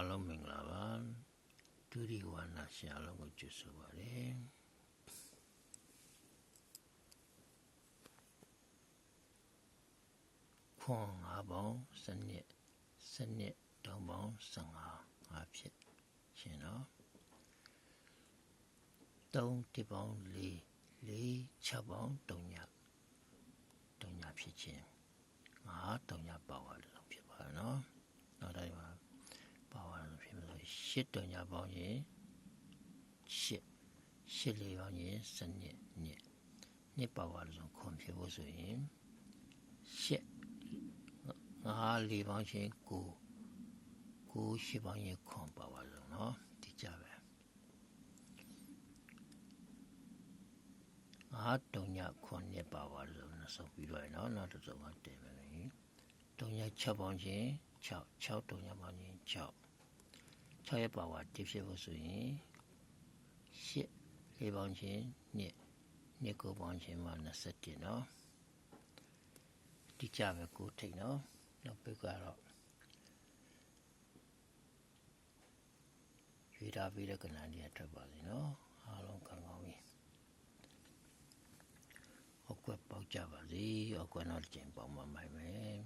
အားလုံးမင်္ဂလာပါဒုတိယဝါနာရှင်အားလုံးကိုကြိုဆိုပါရစေခွန်ငါးပေါင်းစနစ်စနစ်တောင်းပေါင်း15ငါဖြစ်ရှင်နော်3တိပေါင်း4 4 6ပေါင်း3ည3ညဖြစ်ခြင်းငါ3ညပါဝါလို့ဖြစ်ပါနော်နောက်တိုင်းမှာပါဝါလို့ဖြစ်လို့ ရှစ်3ညပေါင်းရင်ရှစ်ရှစ်လေးပေါင်းရင်စနစ်နှစ်နှစ်ပါဝါလို့ခွန်ဖြစ်ဖို့ဆိုရင်ရှစ်ငါလေးပေါင်းချင်းကိုကိုရှိပေါင်းရင်ခွန်ပါပါလို့နော်ဒီကြပဲငါတုံညခွန်နှစ်ပါပါလို့နော်ဆုံးပြီးတော့နော်နောက်တစ်စုံကတင်မယ်လေတုံည6ပေါင်းချင်း6 6တုံညပေါင်းချင်း6 6ရဲ့ပါဝါတစ်ဖြစ်ဖို့ဆိုရင်8လေးပေါင်းချင်းနှစ်နှစ်ကိုပေါင်းချင်းမှာ21နော်ဒီကြပဲကိုထိတ်နော်နောက်ပိတ်ကတော့ရွေးထားပြီးတဲ့ကဏ္ဍကြီးထွက်ပါလိမ့်နော်အားလုံးကောင်းကောင်းပြီအကွက်ပေါက်ကြပါစေအကွက်နောက်တစ်ချိန်ပေါက်မှမိုင်မယ်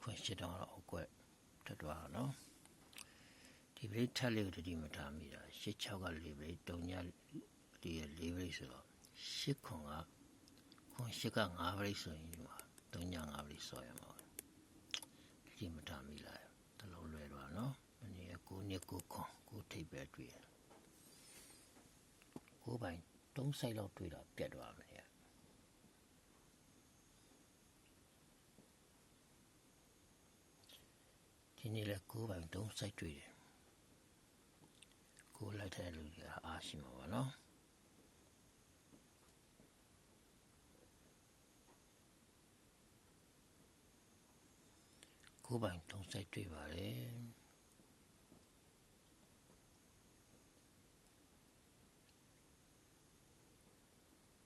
ခွင့်ရှိတော့အကွက်ထွက်သွားနော် ဒီပရိထက်လေးကိုတတိမထားမိတာရှစ်6က၄ပရိတုံညာဒီ၄ပရိဆိုတော့ရှစ်ခွန်ကခွန်ရှစ်က၅ပရိဆိုရင်ဒီမှာတုံညာ၅ပရိဆော်ရမှာကြည့်မထားမိလားတလုံးလွယ်တော့နော်မနေ့ကကိုနှစ်ကိုခွန်ကိုထိပ်ပဲတွေ့ရကိုပိုင်တုံးဆိုင်လောက်တွေ့တာပြတ်သွားမယ်ဒီနေ့လည်းကိုပိုင်တုံးဆိုင်တွေ့တယ် ကိုလိုက်တဲ့လူကအားရှိမှာပါနော်ကိုပိုင်တုံးဆိုင်တွေ့ပါတယ်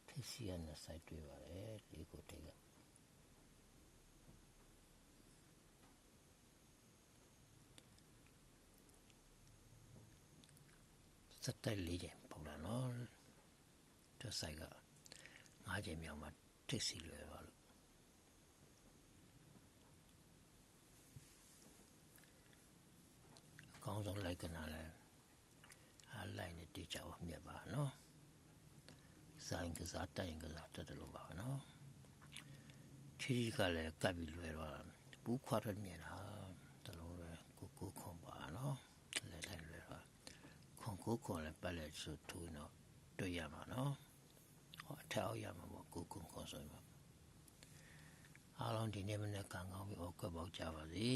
ထစီရနဲ့ဆိုင်တွေ့ပါတယ်လေးကိုတိတ် စက်တက်လေးချိန်ပုံလာနော်သူဆိုင်ကငါးချိန်မြောက်မှထစီလွယ်ပါလို့အကောင်းဆုံးလိုက်ကနာလဲအားလိုက်နေတိကျအောင်မြတ်ပါနော်ဆိုင်ကစားတိုင်ကစားတက်တယ်လို့ပါနော်ချီကလည်းကပ်ပြီးလွယ်တော့ပူခွာရမြင်တာတလုံးပဲကိုကိုခွန်ပါနော်လဲတိုင်းလွယ်တော့ခွန် ကိုခွန်လည်းပတ်လက်ဆိုထူတော့တွေ့ရမှာနော်ဟောအထက်အောက်ရမှာပေါ့ကိုကိုခွန်ဆိုရင်အားလုံးဒီနေ့မနေ့ကံကောင်းပြီးဩကွက်ပေါက်ကြပါစေ